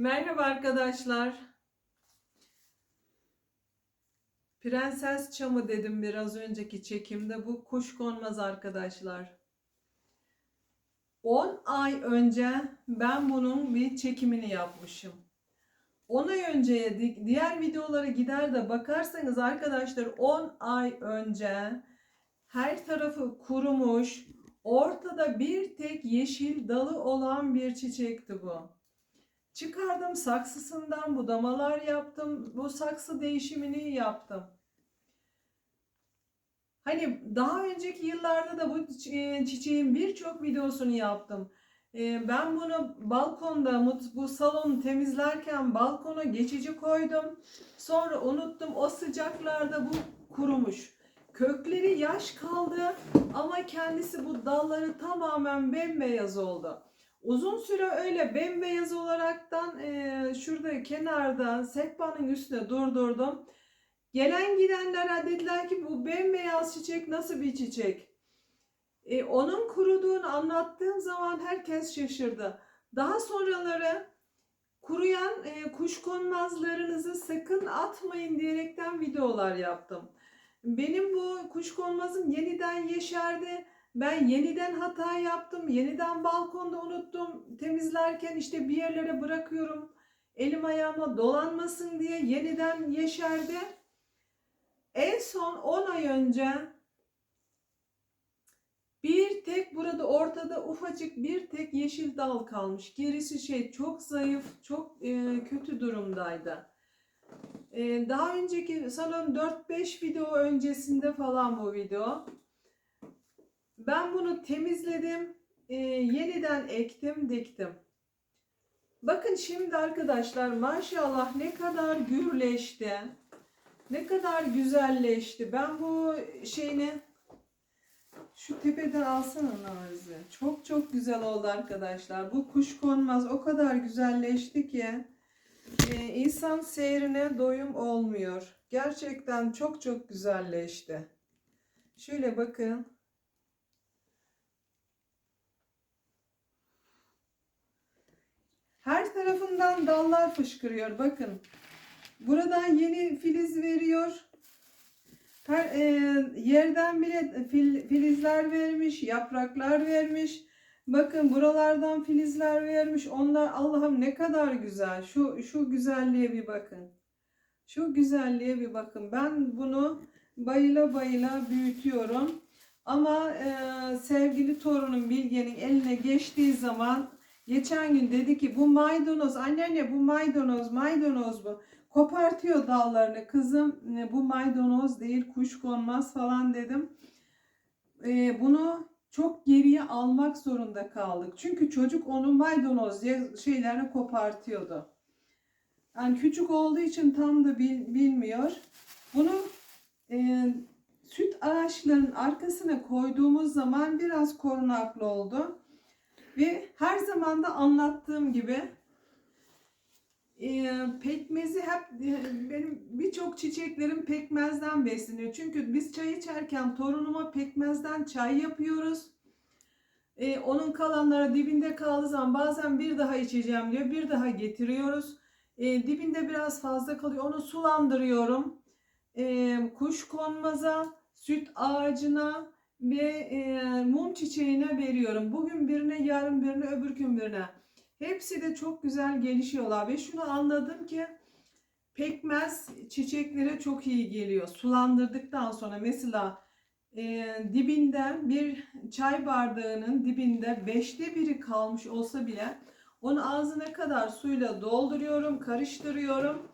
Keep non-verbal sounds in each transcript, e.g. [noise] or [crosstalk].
Merhaba arkadaşlar. Prenses çamı dedim biraz önceki çekimde. Bu kuş konmaz arkadaşlar. 10 ay önce ben bunun bir çekimini yapmışım. 10 ay önceye di- diğer videolara gider de bakarsanız arkadaşlar 10 ay önce her tarafı kurumuş, ortada bir tek yeşil dalı olan bir çiçekti bu. Çıkardım saksısından budamalar yaptım. Bu saksı değişimini yaptım. Hani daha önceki yıllarda da bu çi- çiçeğin birçok videosunu yaptım. Ee, Ben bunu balkonda bu salonu temizlerken balkona geçici koydum. Sonra unuttum o sıcaklarda bu kurumuş. Kökleri yaş kaldı ama kendisi bu dalları tamamen bembeyaz oldu. Uzun süre öyle bembeyaz olaraktan eee, şurada kenarda sehpanın üstüne durdurdum. Gelen gidenler dediler ki bu bembeyaz çiçek nasıl bir çiçek? E, onun kuruduğunu anlattığım zaman herkes şaşırdı. Daha sonraları kuruyan e, kuşkonmazlarınızı sakın atmayın diyerekten videolar yaptım. Benim bu kuşkonmazım yeniden yeşerdi. Ben yeniden hata yaptım. Yeniden balkonda unuttum. Temizlerken işte bir yerlere bırakıyorum. Elim ayağıma dolanmasın diye yeniden yeşerdi. En son 10 ay önce bir tek burada ortada ufacık bir tek yeşil dal kalmış. Gerisi şey çok zayıf, çok e, kötü durumdaydı. E, daha önceki sanırım 4-5 video öncesinde falan bu video. Ben bunu temizledim. e, yeniden ektim, diktim. Bakın şimdi arkadaşlar maşallah ne kadar gürleşti. Ne kadar güzelleşti. Ben bu şeyini şu tepeden alsana Nazi. Çok çok güzel oldu arkadaşlar. Bu kuş konmaz o kadar güzelleşti ki e, insan seyrine doyum olmuyor. Gerçekten çok çok güzelleşti. Şöyle bakın. Her tarafından dallar fışkırıyor. Bakın. Buradan yeni filiz veriyor. Her e, yerden bile fil- filizler vermiş, yapraklar vermiş. Bakın buralardan filizler vermiş. Onlar Allah'ım ne kadar güzel. Şu şu güzelliğe bir bakın. Şu güzelliğe bir bakın. Ben bunu bayıla bayıla büyütüyorum. Ama e, sevgili torunum Bilge'nin eline geçtiği zaman geçen gün dedi ki bu maydanoz anneanne bu maydanoz maydanoz bu. Kopartıyor dallarını kızım e, bu maydanoz değil kuş konmaz falan dedim. E, bunu çok geriye almak zorunda kaldık. Çünkü çocuk onu maydanoz diye şeylerini kopartıyordu. Yani küçük olduğu için tam da bil- bilmiyor. Bunu e, süt ağaçlarının arkasına koyduğumuz zaman biraz korunaklı oldu. Ve her zaman da anlattığım gibi e, pekmezi hep e, benim birçok çiçeklerim pekmezden besleniyor. Çünkü biz çay içerken torunuma pekmezden çay yapıyoruz. E, onun kalanları dibinde kaldığı zaman bazen bir daha içeceğim diyor. Bir daha getiriyoruz. E, dibinde biraz fazla kalıyor. Onu sulandırıyorum. E, kuş konmaza, süt ağacına ve e, mum çiçeğine veriyorum. Bugün birine, yarın birine, öbür gün birine. Hepsi de çok güzel gelişiyorlar ve şunu anladım ki pekmez çiçeklere çok iyi geliyor. Sulandırdıktan sonra mesela e, dibinden bir çay bardağının dibinde beşte biri kalmış olsa bile onu ağzına kadar suyla dolduruyorum, karıştırıyorum.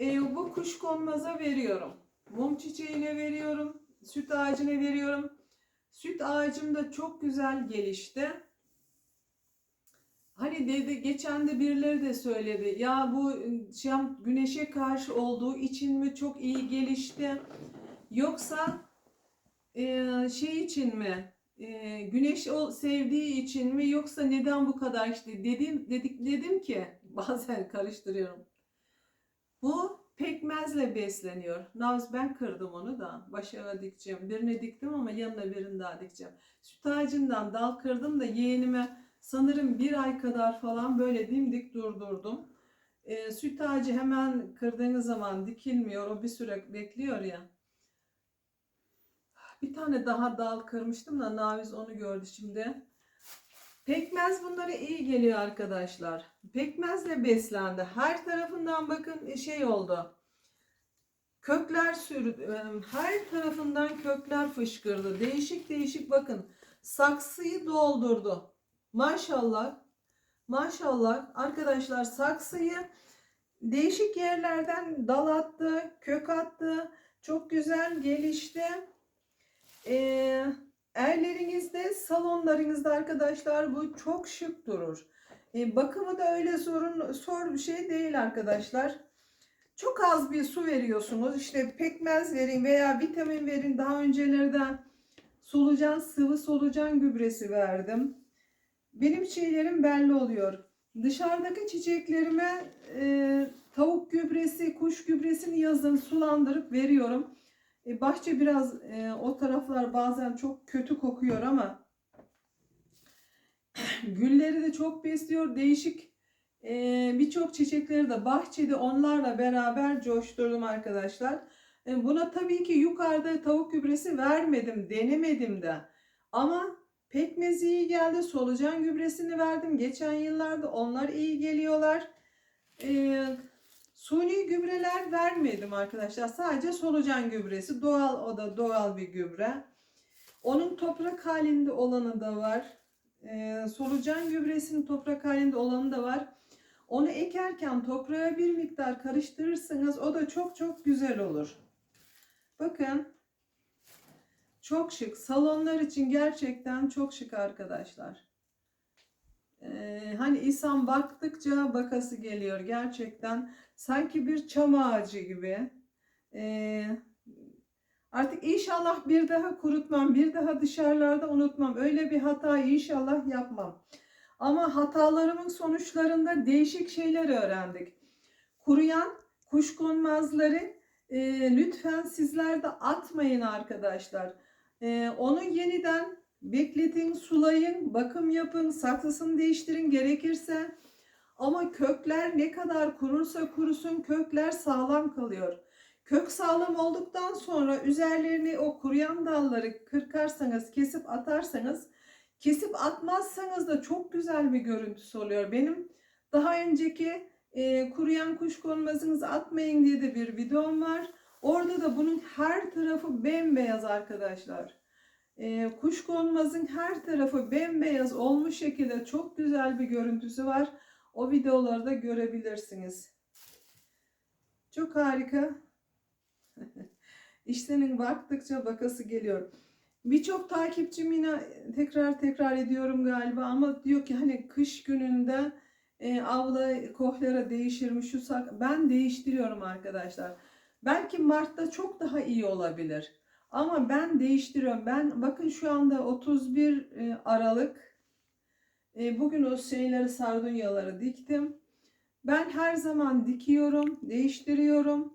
E, bu kuşkonmaza veriyorum. Mum çiçeğine veriyorum. Süt ağacına veriyorum. Süt ağacım da çok güzel gelişti. Hani dedi geçen de birileri de söyledi. Ya bu şam güneşe karşı olduğu için mi çok iyi gelişti? Yoksa e, şey için mi? E, güneş o sevdiği için mi yoksa neden bu kadar işte dedim dedik dedim ki [laughs] bazen karıştırıyorum. Bu pekmezle besleniyor. Naz ben kırdım onu da başa dikeceğim. Birine diktim ama yanına birini daha dikeceğim. Süt ağacından dal kırdım da yeğenime sanırım bir ay kadar falan böyle dimdik durdurdum. e, süt ağacı hemen kırdığınız zaman dikilmiyor. O bir süre bekliyor ya. Bir tane daha dal kırmıştım da Naviz onu gördü şimdi. Pekmez bunlara iyi geliyor arkadaşlar. Pekmezle beslendi. Her tarafından bakın şey oldu. Kökler sürü, her tarafından kökler fışkırdı. Değişik değişik bakın. Saksıyı doldurdu. Maşallah. Maşallah arkadaşlar saksıyı değişik yerlerden dal attı, kök attı. Çok güzel gelişti. Ee, Erlerinizde, salonlarınızda arkadaşlar bu çok şık durur. E, bakımı da öyle sorun, zor bir şey değil arkadaşlar. Çok az bir su veriyorsunuz. İşte pekmez verin veya vitamin verin. Daha öncelerden solucan, sıvı solucan gübresi verdim. Benim şeylerim belli oluyor. Dışarıdaki çiçeklerime e, tavuk gübresi, kuş gübresini yazın sulandırıp veriyorum. E, bahçe biraz e, o taraflar bazen çok kötü kokuyor ama [clears throat] gülleri de çok besliyor. Değişik e, birçok çiçekleri de bahçede onlarla beraber coşturdum arkadaşlar. E, buna tabii ki yukarıda tavuk gübresi vermedim, denemedim de. Ama pekmez iyi geldi. Solucan gübresini verdim. Geçen yıllarda onlar iyi geliyorlar. Eee Suni gübreler vermedim arkadaşlar. Sadece solucan gübresi. Doğal o da doğal bir gübre. Onun toprak halinde olanı da var. Ee, solucan gübresinin toprak halinde olanı da var. Onu ekerken toprağa bir miktar karıştırırsanız o da çok çok güzel olur. Bakın. Çok şık. Salonlar için gerçekten çok şık arkadaşlar. Ee, hani insan baktıkça bakası geliyor gerçekten. Sanki bir çam ağacı gibi. Ee, artık inşallah bir daha kurutmam, bir daha dışarılarda unutmam. Öyle bir hata inşallah yapmam. Ama hatalarımın sonuçlarında değişik şeyler öğrendik. Kuruyan kuşkonmazları e, lütfen sizler de atmayın arkadaşlar. E, onu yeniden bekletin, sulayın, bakım yapın, saksısını değiştirin gerekirse. Ama kökler ne kadar kurursa kurusun kökler sağlam kalıyor. Kök sağlam olduktan sonra üzerlerini o kuruyan dalları kırkarsanız, kesip atarsanız, kesip atmazsanız da çok güzel bir görüntüsü oluyor. Benim daha önceki e, kuruyan kuşkonmazınızı atmayın diye de bir videom var. Orada da bunun her tarafı bembeyaz arkadaşlar. E, kuşkonmazın her tarafı bembeyaz olmuş şekilde çok güzel bir görüntüsü var. O videoları da görebilirsiniz. Çok harika. [laughs] İştenin baktıkça bakası geliyor. Birçok takipçim yine tekrar tekrar ediyorum galiba ama diyor ki hani kış gününde e, avla kohlara değişir şu sak ben değiştiriyorum arkadaşlar. Belki Mart'ta çok daha iyi olabilir. Ama ben değiştiriyorum. Ben bakın şu anda 31 e, Aralık e, bugün o şeyleri sardunyaları diktim. Ben her zaman dikiyorum, değiştiriyorum.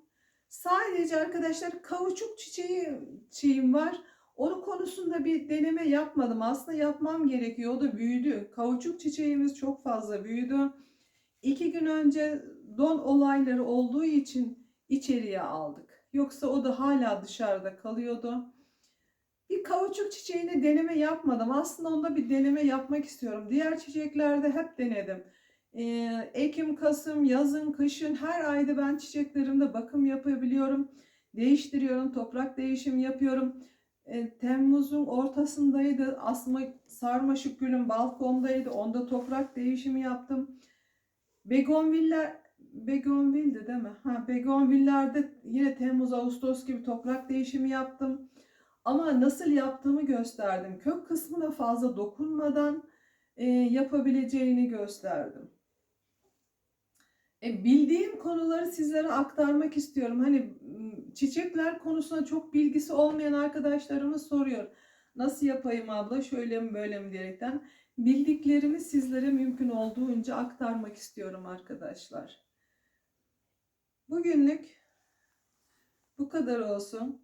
Sadece arkadaşlar kauçuk çiçeği çiğim var. Onun konusunda bir deneme yapmadım. Aslında yapmam gerekiyor. O da büyüdü. Kauçuk çiçeğimiz çok fazla büyüdü. İki gün önce don olayları olduğu için içeriye aldık. Yoksa o da hala dışarıda kalıyordu. Bir kauçuk çiçeğine deneme yapmadım. Aslında onda bir deneme yapmak istiyorum. Diğer çiçeklerde hep denedim. Ee, Ekim, Kasım, yazın, kışın her ayda ben çiçeklerimde bakım yapabiliyorum. Değiştiriyorum, toprak değişimi yapıyorum. Ee, Temmuz'un ortasındaydı. Asma sarmaşık gülüm balkondaydı. Onda toprak değişimi yaptım. Begonviller Begonvil'di değil mi? Ha, Begonvillerde yine Temmuz, Ağustos gibi toprak değişimi yaptım. Ama nasıl yaptığımı gösterdim. Kök kısmına fazla dokunmadan e, yapabileceğini gösterdim. E, bildiğim konuları sizlere aktarmak istiyorum. Hani çiçekler konusunda çok bilgisi olmayan arkadaşlarımız soruyor. Nasıl yapayım abla şöyle mi böyle mi diyerekten. Bildiklerimi sizlere mümkün olduğunca aktarmak istiyorum arkadaşlar. Bugünlük bu kadar olsun.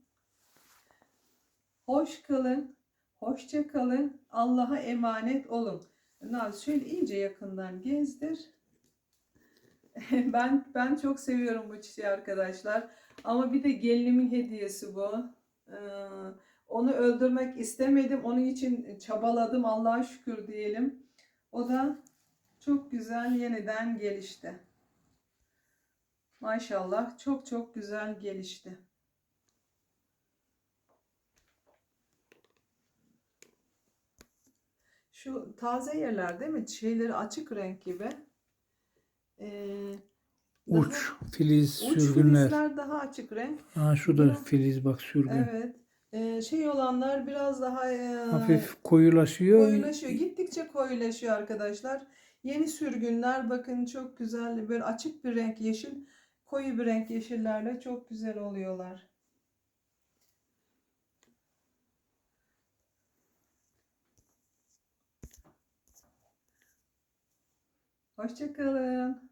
Hoş kalın, hoşça kalın, Allah'a emanet olun. Naz şöyle iyice yakından gezdir. [laughs] Ben ben çok seviyorum bu çiçeği arkadaşlar. Ama bir de gelinimin hediyesi bu. Ee, onu öldürmek istemedim. Onun için çabaladım. Allah'a şükür diyelim. O da çok güzel yeniden gelişti. Maşallah çok çok güzel gelişti. Şu taze yerler değil mi? Şeyleri açık renk gibi. Ee, daha- Uç, filiz, uç sürgünler. filizler daha açık renk. Ha şu da Biraz- filiz bak sürgün. Evet. Ee, şey olanlar biraz daha e, Hafif koyulaşıyor. koyulaşıyor. Gittikçe koyulaşıyor arkadaşlar. Yeni sürgünler bakın çok güzel. Böyle açık bir renk yeşil, koyu bir renk yeşillerle çok güzel oluyorlar. Hoşçakalın.